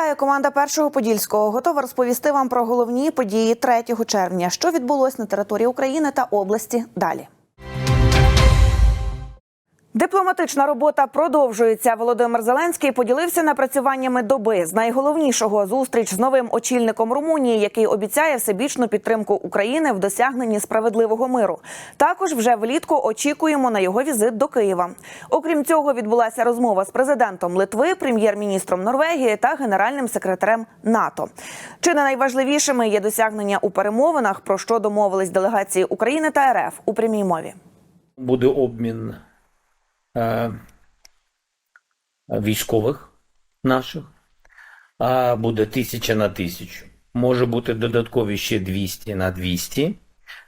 Вітаю, команда першого подільського. Готова розповісти вам про головні події 3 червня, що відбулось на території України та області. Далі. Дипломатична робота продовжується. Володимир Зеленський поділився напрацюваннями доби з найголовнішого зустріч з новим очільником Румунії, який обіцяє всебічну підтримку України в досягненні справедливого миру. Також вже влітку очікуємо на його візит до Києва. Окрім цього, відбулася розмова з президентом Литви, прем'єр-міністром Норвегії та генеральним секретарем НАТО. Чи не найважливішими є досягнення у перемовинах, про що домовились делегації України та РФ у прямій мові? буде обмін військових наших, а буде тисяча на тисячу. Може бути додаткові ще 200 на 200,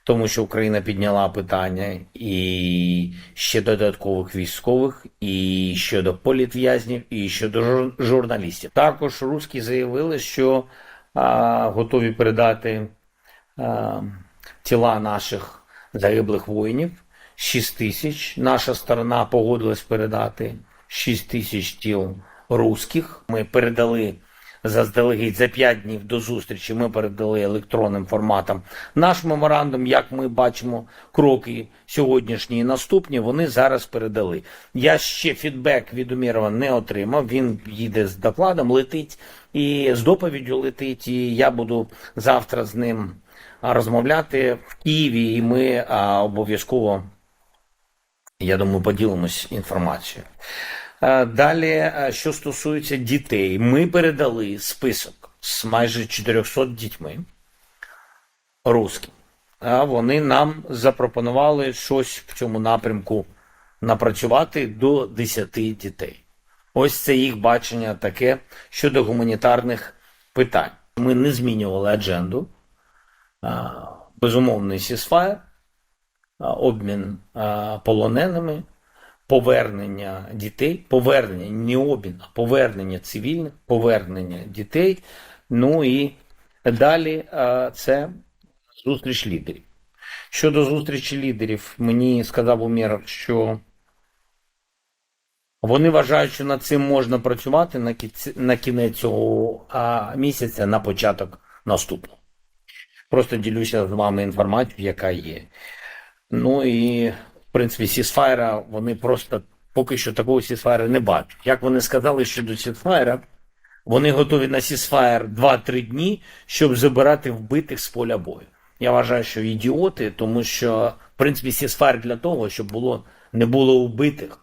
тому що Україна підняла питання і ще додаткових військових, і щодо політв'язнів, і щодо журналістів. Також русські заявили, що а, готові передати а, тіла наших загиблих воїнів. 6 тисяч. Наша сторона погодилась передати 6 тисяч тіл русських. Ми передали заздалегідь за 5 днів до зустрічі. Ми передали електронним форматом наш меморандум. Як ми бачимо, кроки сьогоднішні і наступні вони зараз передали. Я ще фідбек від Умірова не отримав. Він їде з докладом, летить і з доповіддю летить. І я буду завтра з ним розмовляти в Києві, і ми обов'язково, я думаю, поділимось інформацією. Е, Далі, е, що стосується дітей, ми передали список з майже 400 дітьми русським. Вони нам запропонували щось в цьому напрямку напрацювати до 10 дітей. Ось це їх бачення таке щодо гуманітарних питань. Ми не змінювали адженду. Безумовний сісфаєр, обмін полоненими, повернення дітей, повернення не обмін, а повернення цивільних, повернення дітей. Ну і далі це зустріч лідерів. Щодо зустрічі лідерів, мені сказав Умєров, що вони вважають, що над цим можна працювати на кінці- на кінець цього місяця, на початок наступного. Просто ділюся з вами інформацією, яка є. Ну і, в принципі, сісфайра, вони просто поки що такого сісфайра не бачать. Як вони сказали щодо сісфайра, вони готові на сісфайр 2-3 дні, щоб забирати вбитих з поля бою. Я вважаю, що ідіоти, тому що, в принципі, сісфайр для того, щоб було, не було вбитих.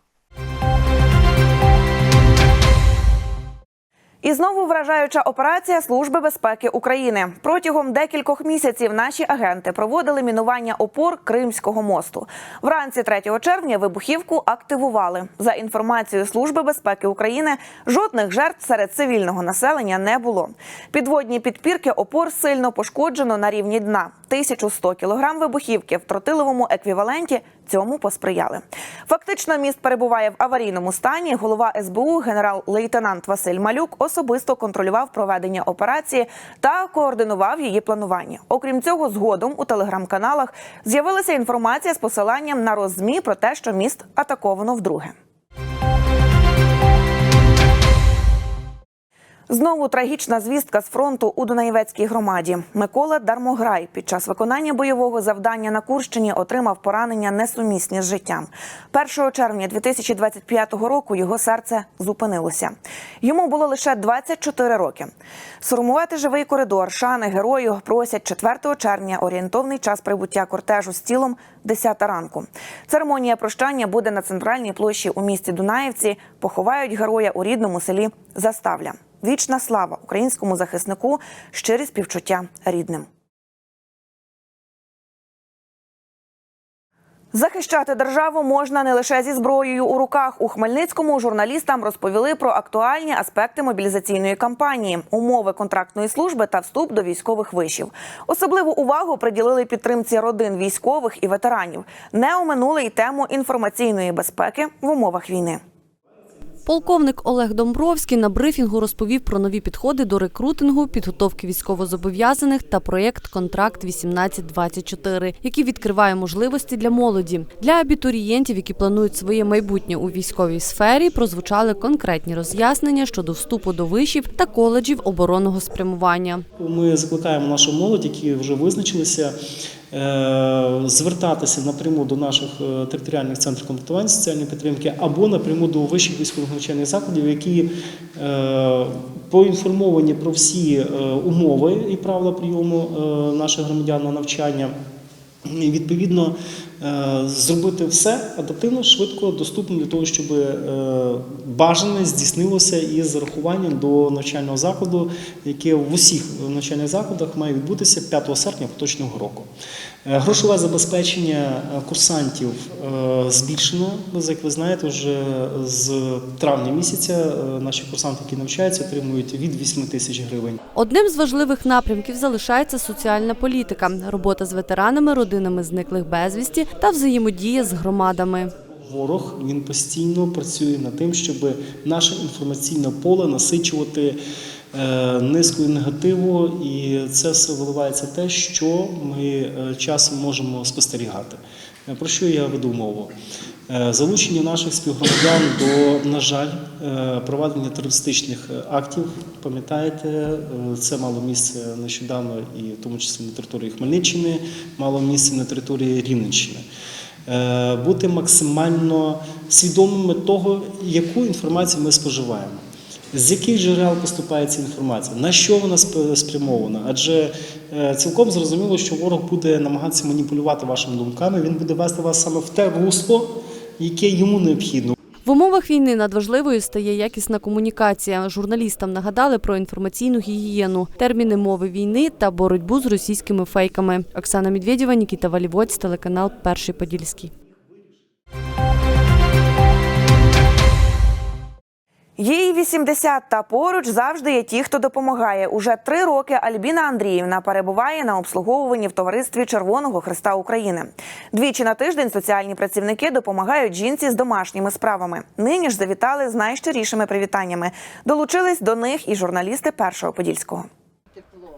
І знову вражаюча операція Служби безпеки України. Протягом декількох місяців наші агенти проводили мінування опор Кримського мосту. Вранці 3 червня вибухівку активували. За інформацією Служби безпеки України, жодних жертв серед цивільного населення не було. Підводні підпірки опор сильно пошкоджено на рівні дна. 1100 кілограм вибухівки в тротиловому еквіваленті цьому посприяли. Фактично, міст перебуває в аварійному стані. Голова СБУ генерал-лейтенант Василь Малюк особисто контролював проведення операції та координував її планування. Окрім цього, згодом у телеграм-каналах з'явилася інформація з посиланням на роззмі про те, що міст атаковано вдруге. Знову трагічна звістка з фронту у Дунаєвецькій громаді. Микола Дармограй під час виконання бойового завдання на Курщині отримав поранення несумісні з життям. 1 червня 2025 року його серце зупинилося. Йому було лише 24 роки. Сформувати живий коридор шани герою просять 4 червня орієнтовний час прибуття кортежу з тілом 10 ранку. Церемонія прощання буде на центральній площі у місті Дунаєвці. Поховають героя у рідному селі Заставля. Вічна слава українському захиснику, щирі співчуття рідним. Захищати державу можна не лише зі зброєю у руках. У Хмельницькому журналістам розповіли про актуальні аспекти мобілізаційної кампанії, умови контрактної служби та вступ до військових вишів. Особливу увагу приділили підтримці родин військових і ветеранів. Не оминули й тему інформаційної безпеки в умовах війни. Полковник Олег Домбровський на брифінгу розповів про нові підходи до рекрутингу, підготовки військовозобов'язаних та проєкт Контракт 1824, який відкриває можливості для молоді. Для абітурієнтів, які планують своє майбутнє у військовій сфері, прозвучали конкретні роз'яснення щодо вступу до вишів та коледжів оборонного спрямування. Ми закликаємо нашу молодь, які вже визначилися, звертатися напряму до наших е, територіальних центрів комплектування соціальної підтримки або напряму до вищих військових навчальних закладів, які е, поінформовані про всі е, умови і правила прийому е, наших громадян на навчання. Відповідно е, зробити все адаптивно, швидко, доступно для того, щоб е, бажане здійснилося із зарахуванням до навчального закладу, яке в усіх навчальних закладах має відбутися 5 серпня поточного року. Е, Грошове забезпечення е, курсантів е, збільшено. Як ви знаєте, вже з травня місяця наші курсанти, які навчаються, отримують від 8 тисяч гривень. Одним з важливих напрямків залишається соціальна політика, робота з ветеранами, родинами зниклих безвісті та взаємодія з громадами. Ворог він постійно працює над тим, щоб наше інформаційне поле насичувати е, низкою негативу, і це все виливається те, що ми е, часом можемо спостерігати. Е, Про що я веду мову? Залучення наших співгромадян до, на жаль, проведення терористичних актів. Пам'ятаєте, це мало місце нещодавно, і в тому числі на території Хмельниччини, мало місце на території Рівненщини. Бути максимально свідомими того, яку інформацію ми споживаємо. З яких джерел поступає ця інформація, на що вона спрямована? Адже е, цілком зрозуміло, що ворог буде намагатися маніпулювати вашими думками, він буде вести вас саме в те русло, яке йому необхідно. В умовах війни надважливою стає якісна комунікація. Журналістам нагадали про інформаційну гігієну, терміни мови війни та боротьбу з російськими фейками. Оксана Медведєва, Нікіта Валівоць, телеканал Перший Подільський. Їй 80 та поруч завжди є ті, хто допомагає. Уже три роки Альбіна Андріївна перебуває на обслуговуванні в товаристві Червоного Христа України. Двічі на тиждень соціальні працівники допомагають жінці з домашніми справами. Нині ж завітали з найщирішими привітаннями. Долучились до них і журналісти Першого Подільського.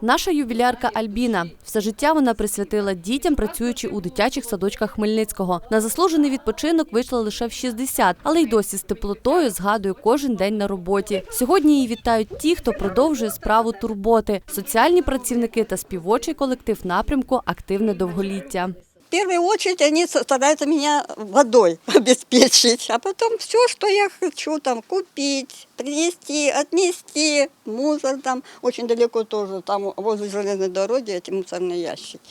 Наша ювілярка Альбіна. Все життя вона присвятила дітям, працюючи у дитячих садочках Хмельницького. На заслужений відпочинок вийшла лише в 60, але й досі з теплотою згадує кожен день на роботі. Сьогодні її вітають ті, хто продовжує справу турботи, соціальні працівники та співочий колектив напрямку Активне довголіття. Первую очередь они стараются меня водой обеспечить, а потом все, что я хочу там купить, принести, отнести, мусор там очень далеко тоже, там возле железной дороги эти мусорные ящики.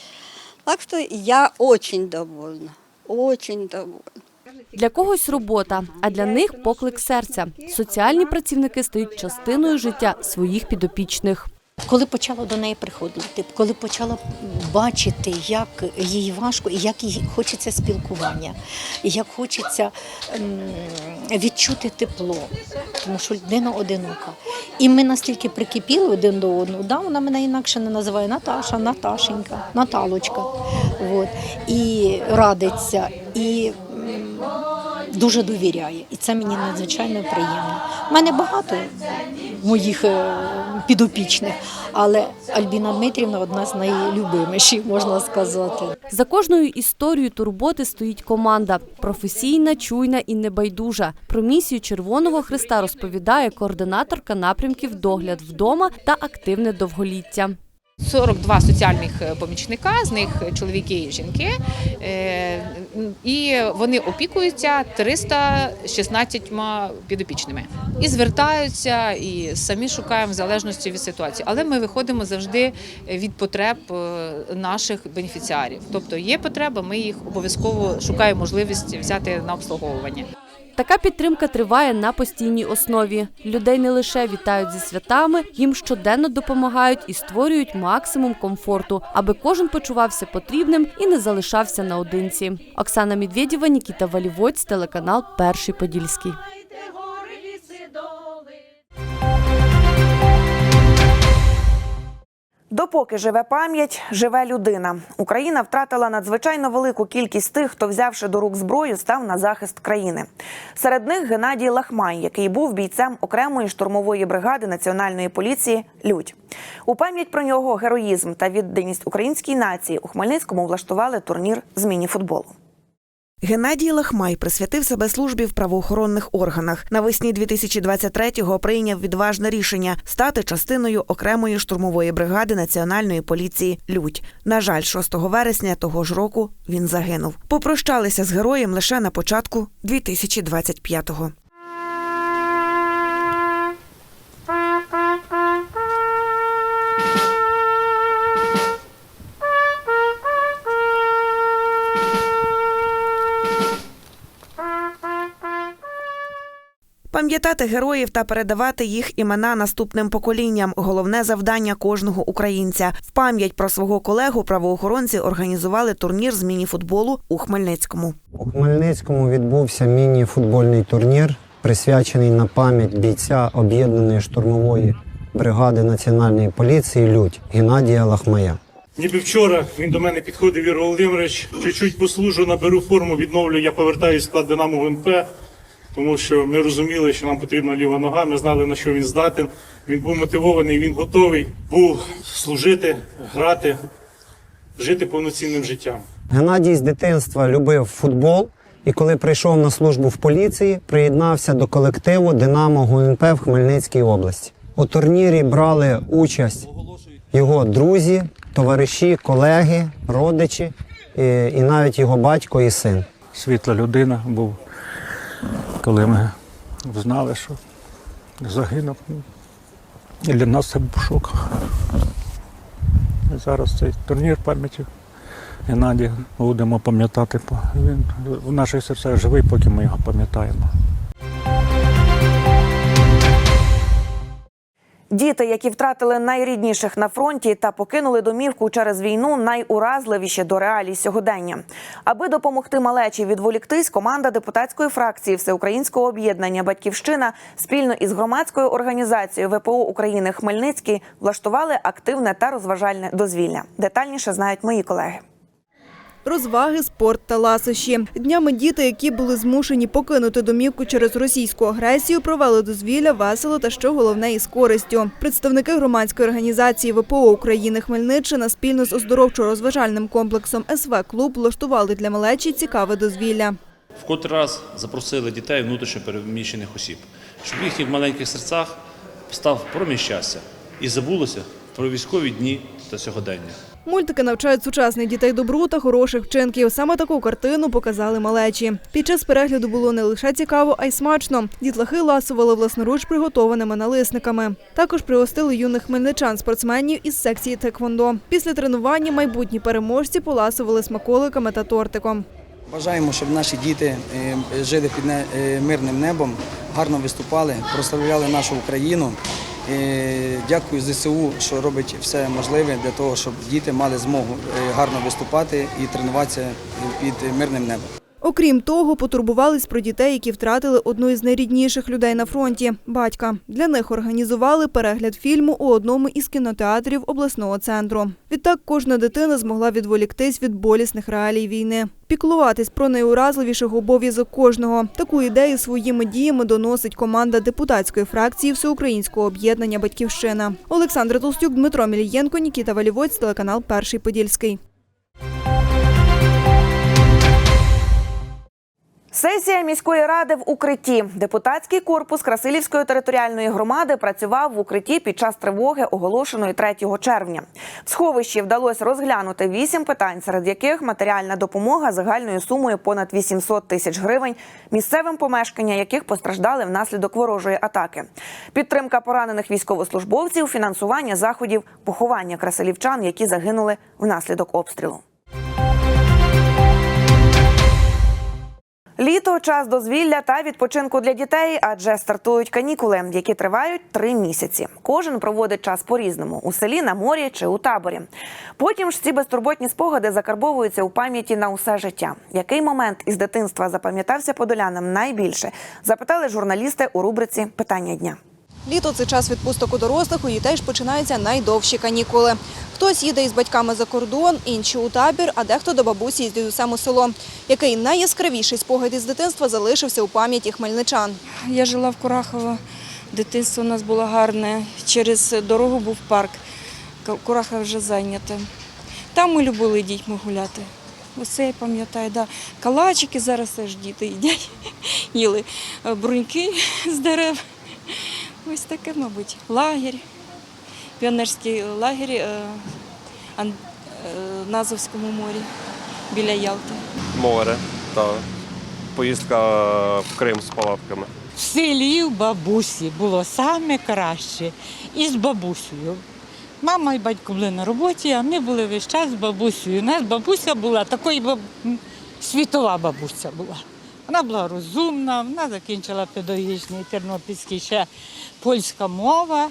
Так что я очень довольна, очень довольна. Для когось робота, а для них поклик серця. Соціальні працівники стають частиною життя своїх підопічних. Коли почала до неї приходити, коли почала бачити, як їй важко і як їй хочеться спілкування, як хочеться відчути тепло, тому що людина одинока. І ми настільки прикипіли один до одного, да, вона мене інакше не називає Наташа, Наташенька, Наталочка. От, і радиться, і дуже довіряє. І це мені надзвичайно приємно. У мене багато моїх е, підопічних, але Альбіна Дмитрівна одна з найлюбиміших, можна сказати. За кожною історією турботи стоїть команда професійна, чуйна і небайдужа. Про місію Червоного Христа розповідає координаторка напрямків догляд вдома та активне довголіття. 42 соціальних е, помічника, з них чоловіки і жінки, Е, і вони опікуються 316 підопічними. І звертаються, і самі шукаємо в залежності від ситуації. Але ми виходимо завжди від потреб е, наших бенефіціарів. Тобто є потреба, ми їх обов'язково шукаємо можливість взяти на обслуговування. Така підтримка триває на постійній основі. Людей не лише вітають зі святами, їм щоденно допомагають і створюють максимум комфорту, аби кожен почувався потрібним і не залишався наодинці. Оксана Медведєва, Нікіта Валівоць, телеканал Перший Подільський. Допоки живе пам'ять, живе людина. Україна втратила надзвичайно велику кількість тих, хто, взявши до рук зброю, став на захист країни. Серед них Геннадій Лахмай, який був бійцем окремої штурмової бригади національної поліції Людь. У пам'ять про нього героїзм та відданість українській нації у Хмельницькому влаштували турнір з міні-футболу. Геннадій Лахмай присвятив себе службі в правоохоронних органах. Навесні 2023-го прийняв відважне рішення стати частиною окремої штурмової бригади національної поліції Людь. На жаль, 6 вересня того ж року він загинув. Попрощалися з героєм лише на початку 2025-го. Пам'ятати героїв та передавати їх імена наступним поколінням головне завдання кожного українця. В пам'ять про свого колегу правоохоронці організували турнір з міні-футболу у Хмельницькому. У Хмельницькому відбувся міні-футбольний турнір, присвячений на пам'ять бійця об'єднаної штурмової бригади національної поліції Людь Геннадія Лахмая. Ніби вчора він до мене підходив Ігор Володимирович, чуть-чуть послужу, наберу форму, відновлю, я повертаюсь в склад Динамо ГНП, тому що ми розуміли, що нам потрібна ліва нога, ми знали, на що він здатен. Він був мотивований, він готовий був служити, грати, жити повноцінним життям. Геннадій з дитинства любив футбол і коли прийшов на службу в поліції, приєднався до колективу Динамо ГУНП в Хмельницькій області. У турнірі брали участь його друзі, товариші, колеги, родичі і, і навіть його батько і син. світла людина був, коли ми знали, що загинув. І для нас це був шок. І зараз цей турнір пам'яті Геннадія будемо пам'ятати. Він в наших серцях живий, поки ми його пам'ятаємо. Діти, які втратили найрідніших на фронті та покинули домівку через війну, найуразливіші до реалій сьогодення. Аби допомогти малечі відволіктись, команда депутатської фракції Всеукраїнського об'єднання Батьківщина спільно із громадською організацією ВПО України Хмельницький влаштували активне та розважальне дозвілля. Детальніше знають мої колеги. Розваги, спорт та ласощі. Днями діти, які були змушені покинути домівку через російську агресію, провели дозвілля весело та що головне із користю. Представники громадської організації ВПО України Хмельниччина спільно з оздоровчо-розважальним комплексом СВ Клуб влаштували для малечі цікаве дозвілля. В котрий раз запросили дітей внутрішньо переміщених осіб, щоб в маленьких серцях став промінь щастя і забулося про військові дні та сьогодення. Мультики навчають сучасних дітей добру та хороших вчинків. Саме таку картину показали малечі. Під час перегляду було не лише цікаво, а й смачно. Дітлахи ласували власноруч приготованими налисниками. Також пригостили юних хмельничан спортсменів із секції Теквондо. Після тренування майбутні переможці поласували смаколиками та тортиком. Бажаємо, щоб наші діти е, жили під е, мирним небом, гарно виступали, прославляли нашу Україну. Е, Дякую ЗСУ, що робить все можливе для того, щоб діти мали змогу е, гарно виступати і тренуватися під мирним небом. Окрім того, потурбувались про дітей, які втратили одну із найрідніших людей на фронті батька. Для них організували перегляд фільму у одному із кінотеатрів обласного центру. Відтак кожна дитина змогла відволіктись від болісних реалій війни. Піклуватись про найуразливіших обов'язок кожного. Таку ідею своїми діями доносить команда депутатської фракції Всеукраїнського об'єднання Батьківщина. Олександр Толстюк, Дмитро Мілієнко, Нікіта Валівоць, телеканал Перший Подільський. Сесія міської ради в укритті. Депутатський корпус Красилівської територіальної громади працював в укритті під час тривоги, оголошеної 3 червня. В сховищі вдалося розглянути вісім питань, серед яких матеріальна допомога загальною сумою понад 800 тисяч гривень, місцевим помешкання яких постраждали внаслідок ворожої атаки, підтримка поранених військовослужбовців, фінансування заходів, поховання красилівчан, які загинули внаслідок обстрілу. Літо час дозвілля та відпочинку для дітей, адже стартують канікули, які тривають три місяці. Кожен проводить час по-різному у селі, на морі чи у таборі. Потім ж ці безтурботні спогади закарбовуються у пам'яті на усе життя. Який момент із дитинства запам'ятався подолянам найбільше? Запитали журналісти у рубриці Питання дня. Літо це час відпусток у дорослих, у дітей ж починаються найдовші канікули. Хтось їде із батьками за кордон, інші у табір, а дехто до бабусі з дідусем у село. Який найяскравіший спогад із дитинства залишився у пам'яті хмельничан. Я жила в Курахово. Дитинство у нас було гарне. Через дорогу був парк. Ка- вже зайнята. Там ми любили дітьми гуляти. Оце я пам'ятаю, да. Калачики зараз теж діти їдять. Їли Е, бруньки з дерев. Ось таке, мабуть, лагерь. Піонерський лагерь е, Ан- е, на Азовському морі біля Ялти. Море, так. Поїздка в Крим з палатками. В селі в бабусі було саме краще. І з бабусею. Мама і батько були на роботі, а ми були весь час з бабусею. У нас бабуся була такою баб... світова бабуся була. Вона була розумна, вона закінчила педагогічний тернопільський ще польська мова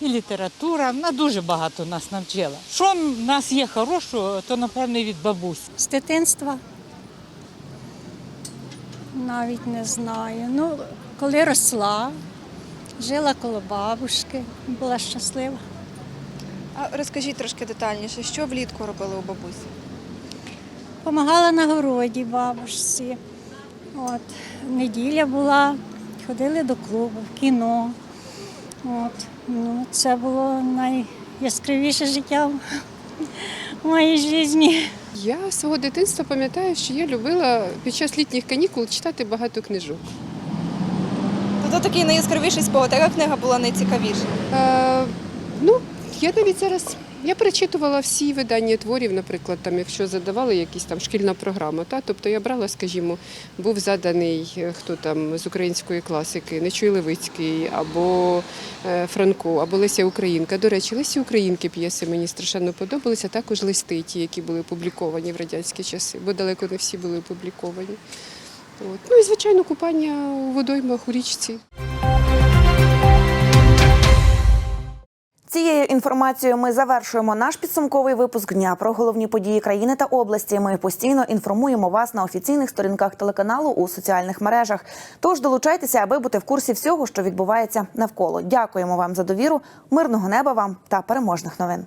і література. Вона дуже багато нас навчила. Що в нас є хорошого, то напевно від бабусі. З дитинства навіть не знаю. Ну, коли росла, жила коло бабушки, була щаслива. А розкажіть трошки детальніше, що влітку робили у бабусі? Помагала на городі бабушці. От, неділя була, ходили до клубу, в кіно. От, ну, це було найяскравіше життя в моїй житті. Я з свого дитинства пам'ятаю, що я любила під час літніх канікул читати багато книжок. Тобто такий найяскравіший спогад, яка книга була найцікавіша? Е, ну, я навіть зараз я перечитувала всі видання творів, наприклад, там, якщо задавали якісь там шкільна програма. Та? Тобто я брала, скажімо, був заданий е, хто там з української класики, Нечуй Левицький, або е, Франко, або Леся Українка. До речі, Лесі Українки п'єси мені страшенно подобалися, також листи, ті, які були опубліковані в радянські часи, бо далеко не всі були опубліковані. От. Ну і звичайно, купання у водоймах у річці. Цією інформацією ми завершуємо наш підсумковий випуск дня про головні події країни та області. Ми постійно інформуємо вас на офіційних сторінках телеканалу у соціальних мережах. Тож долучайтеся, аби бути в курсі всього, що відбувається навколо. Дякуємо вам за довіру, мирного неба вам та переможних новин.